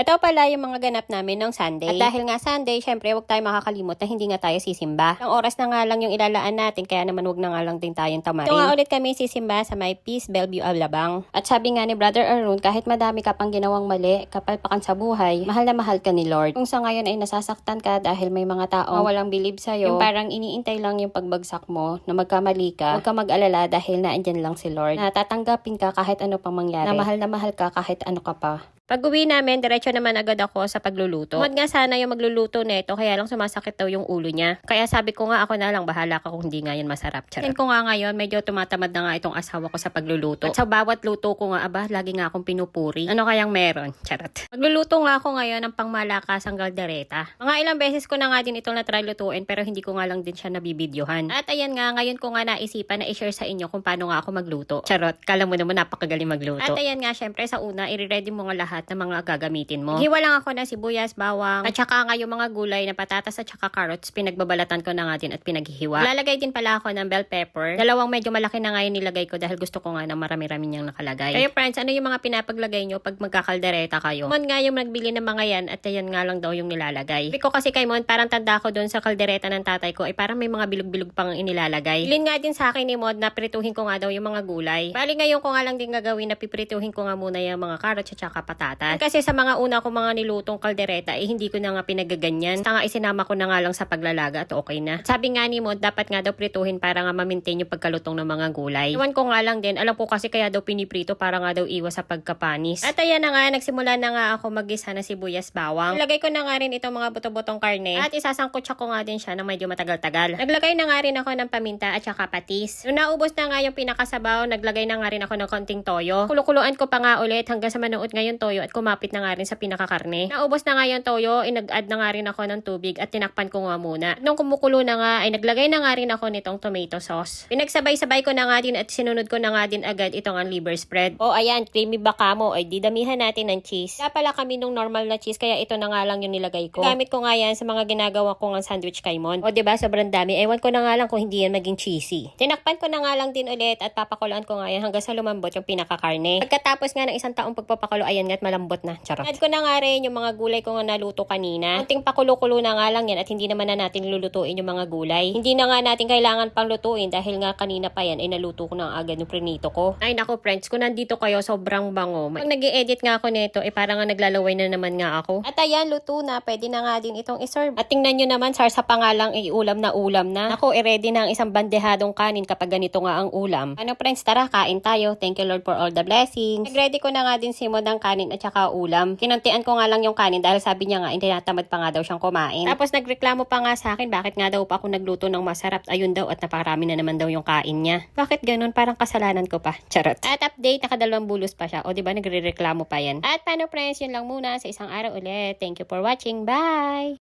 Ito pala yung mga ganap namin ng Sunday. At dahil nga Sunday, syempre huwag tayo makakalimot na hindi nga tayo sisimba. Ang oras na nga lang yung ilalaan natin, kaya naman huwag na nga lang din tayong tamarin. Ito nga ulit kami sisimba sa may Peace Bellevue Alabang. At sabi nga ni Brother Arun, kahit madami ka pang ginawang mali, kapalpakan sa buhay, mahal na mahal ka ni Lord. Kung sa ngayon ay nasasaktan ka dahil may mga tao walang bilib sa'yo, yung parang iniintay lang yung pagbagsak mo na magkamali ka, huwag ka mag-alala dahil naandyan lang si Lord. Na tatanggapin ka kahit ano pang mangyari. Na mahal na mahal ka kahit ano ka pa. Pag uwi namin, diretso naman agad ako sa pagluluto. Tumad nga sana yung magluluto nito, kaya lang sumasakit daw yung ulo niya. Kaya sabi ko nga ako na lang, bahala ka kung hindi nga yan masarap. Charot. ko nga ngayon, medyo tumatamad na nga itong asawa ko sa pagluluto. At sa bawat luto ko nga, aba, lagi nga akong pinupuri. Ano kayang meron? Charot. Magluluto nga ako ngayon ng pangmalakasang galdereta. Mga ilang beses ko na nga din itong natry lutuin, pero hindi ko nga lang din siya nabibidyohan. At ayan nga, ngayon ko nga naisipan na i-share sa inyo kung paano nga ako magluto. Charot, kala mo naman napakagaling magluto. At ayan nga, syempre sa una, i-ready mo nga lahat ng mga gagamitin mo. Hiwa lang ako ng sibuyas, bawang, at saka nga yung mga gulay na patatas at saka carrots, pinagbabalatan ko na nga din at pinaghihiwa. Lalagay din pala ako ng bell pepper. Dalawang medyo malaki na nga yung nilagay ko dahil gusto ko nga ng marami-rami niyang nakalagay. Kayo friends, ano yung mga pinapaglagay nyo pag magkakaldereta kayo? Mon nga yung nagbili ng mga yan at ayan nga lang daw yung nilalagay. Sabi ko kasi kay Mon, parang tanda ko doon sa kaldereta ng tatay ko ay parang may mga bilog-bilog pang inilalagay. Ilin nga din sa akin ni Mod na prituhin ko nga daw yung mga gulay. Bali ngayon ko nga lang din gagawin na piprituhin ko nga muna yung mga carrots at saka patatas. Kasi sa mga una ko mga nilutong kaldereta eh hindi ko na nga pinagaganyan. Basta nga isinama ko na nga lang sa paglalaga at okay na. Sabi nga ni Mod, dapat nga daw prituhin para nga ma-maintain yung pagkalutong ng mga gulay. Iwan ko nga lang din, alam ko kasi kaya daw piniprito para nga daw iwas sa pagkapanis. At ayan na nga, nagsimula na nga ako mag-isa na sibuyas bawang. Lagay ko na nga rin itong mga buto-butong karne at isasangkot ko nga din siya ng medyo matagal-tagal. Naglagay na nga rin ako ng paminta at saka patis. Nung naubos na nga yung pinakasabaw, naglagay na nga rin ako ng konting toyo. Kulukuluan ko pa nga ulit hanggang sa manuot nga yung toyo at kumapit na nga rin sa pinakakarne. Naubos na nga yung toyo, inag-add na nga rin ako ng tubig at tinakpan ko nga muna. Nung kumukulo na nga, ay naglagay na nga rin ako nitong tomato sauce. Pinagsabay-sabay ko na nga din at sinunod ko na nga din agad itong ang liver spread. O ayan, creamy baka mo, ay didamihan natin ng cheese. Kaya pala kami nung normal na cheese, kaya ito na nga lang yung nilagay ko. Gamit ko nga yan sa mga ginagawa ko ng sandwich kay Mon. O ba diba, sobrang dami. Ewan ko na nga lang kung hindi yan maging cheesy. Tinakpan ko na nga lang din ulit at papakuloan ko nga yan hanggang sa lumambot yung pinakakarne. Pagkatapos nga ng isang taong pagpapakulo, ayan nga't malambot na. Charot. Add ko na nga rin yung mga gulay ko nga naluto kanina. Kunting pakulo-kulo na nga lang yan at hindi naman na natin lulutuin yung mga gulay. Hindi na nga natin kailangan pang lutuin dahil nga kanina pa yan ay naluto ko na agad yung prinito ko. Ay nako friends, kung nandito kayo sobrang bango. Pag nag edit nga ako nito, eh parang nga naglalaway na naman nga ako. At ayan, luto na. Pwede na nga din itong iserve. At tingnan nyo naman, sar sa pangalang ay ulam na ulam na. Ako, i-ready na ang isang bandehadong kanin kapag ganito nga ang ulam. Ano friends, tara, kain tayo. Thank you Lord for all the blessings. Nag-ready ko na nga din si Mod ng kanin at saka ulam. Kinantian ko nga lang yung kanin dahil sabi niya nga, hindi natamad pa nga daw siyang kumain. Tapos nagreklamo pa nga sa akin, bakit nga daw pa ako nagluto ng masarap. Ayun daw at naparami na naman daw yung kain niya. Bakit ganun? Parang kasalanan ko pa. Charot. At update, nakadalawang bulos pa siya. O di ba nagre-reklamo pa yan. At paano friends, yun lang muna sa isang araw ulit. Thank you for watching. Bye!